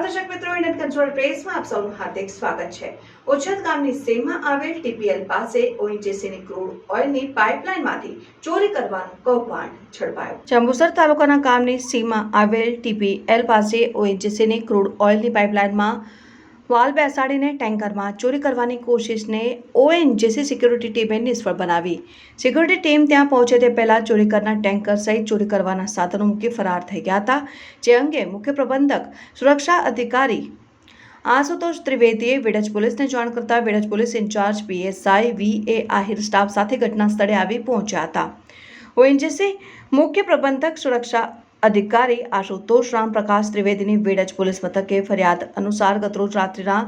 નમસ્કાર દર્શક મિત્રો ઇન્ડિયન કંટ્રોલ પ્રેસમાં આપ સૌનું હાર્દિક સ્વાગત છે. ઓછત ગામની સીમમાં આવેલ ટીપીએલ પાસે ઓએનજીસીની ક્રૂડ ઓઇલની પાઇપલાઇનમાંથી ચોરી કરવાનું કૌભાંડ ઝડપાયું. જંબુસર તાલુકાના ગામની સીમમાં આવેલ ટીપીએલ પાસે ઓએનજીસીની ક્રૂડ ઓઇલની પાઇપલાઇનમાં વાલ બેસાડીને ટેન્કરમાં ચોરી કરવાની કોશિશને ઓએનજીસી સિક્યુરિટી ટીમે નિષ્ફળ બનાવી. સિક્યુરિટી ટીમ ત્યાં પહોંચે તે પહેલાં ચોરી કરનાર ટેન્કર સહિત ચોરી કરવાના સાધનો મૂકી ફરાર થઈ ગયા હતા, જે અંગે મુખ્ય પ્રબંધક, સુરક્ષા અધિકારી આશુતોષ ત્રિવેદીએ વિડજ પોલીસને જાણ કરતાં Vidaj police in-charge PSI V A Ahir staff સાથે ઘટના સ્થળે આવી પહોંચ્યા હતા. ઓએનજીસી મુખ્ય પ્રબંધક, સુરક્ષા અધિકારી આશુતોષ રામપ્રકાશ ત્રિવેદીની વેડજ પોલીસ મથકે ફરિયાદ અનુસાર ગતરોજ રાત્રિના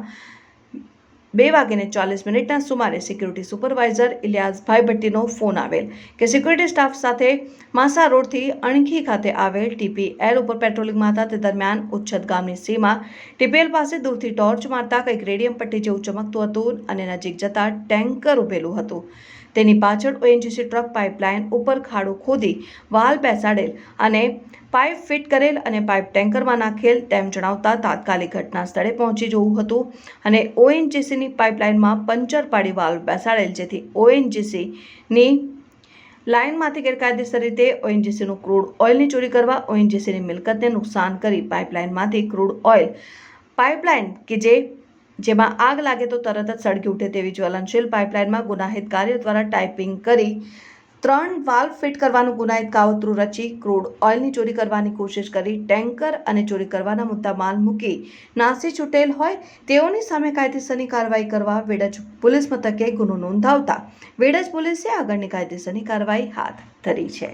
બે વાગ્યે ચાલીસ મિનિટના સુમારે સિક્યુરિટી સુપરવાઇઝર ઇલિયાસભાઈ ભટ્ટીનો ફોન આવેલ કે સિક્યુરિટી સ્ટાફ સાથે માસા રોડથી અણખી ખાતે આવેલ ટીપીએલ ઉપર પેટ્રોલિંગમાં હતા તે દરમિયાન ઉચ્છદ ગામની સીમા ટીપીએલ પાસે દૂરથી ટોર્ચ મારતા કંઈક રેડિયમ પટ્ટી જેવું ચમકતું હતું અને નજીક જતા ટેન્કર ઉભેલું હતું. તેની પાછળ ઓએનજીસી ટ્રક પાઇપલાઇન ઉપર ખાડો ખોદી વાલ બેસાડેલ અને પાઇપ ફિટ કરેલ અને પાઇપ ટેન્કરમાં નાખેલ તેમ જણાવતા તાત્કાલિક ઘટના સ્થળે પહોંચી જવું હતું અને ઓએનજીસીની પાઇપલાઇનમાં પંચર પાડી વાલ્વ બેસાડેલ જેથી ઓએનજીસીની લાઇનમાંથી ગેરકાયદેસર રીતે ઓએનજીસીનું ક્રૂડ ઓઇલની ચોરી કરવા ઓએનજીસીની મિલકતને નુકસાન કરી પાઇપલાઇનમાંથી ક્રૂડ ઓઇલ. પાઇપલાઇન કે જે, જેમાં આગ લાગે તો તરત જ સળગી ઉઠે તેવી જ્વલનશીલ પાઇપલાઇનમાં ગુનાહિત કાર્ય દ્વારા ટાઈપિંગ કરી ત્રણ વાલ્વ ફિટ કરવાનું ગુનાહિત કાવતરું રચી ક્રૂડ ઓઇલની ચોરી કરવાની કોશિશ કરી ટેન્કર અને ચોરી કરવાના મુદ્દા માલ મૂકી નાસી છૂટેલ હોય તેઓની સામે કાયદેસરની કાર્યવાહી કરવા વેડજ પોલીસ મથકે ગુનો નોંધાવતા. વેડજ પોલીસે આગળની કાયદેસરની કાર્યવાહી હાથ ધરી છે.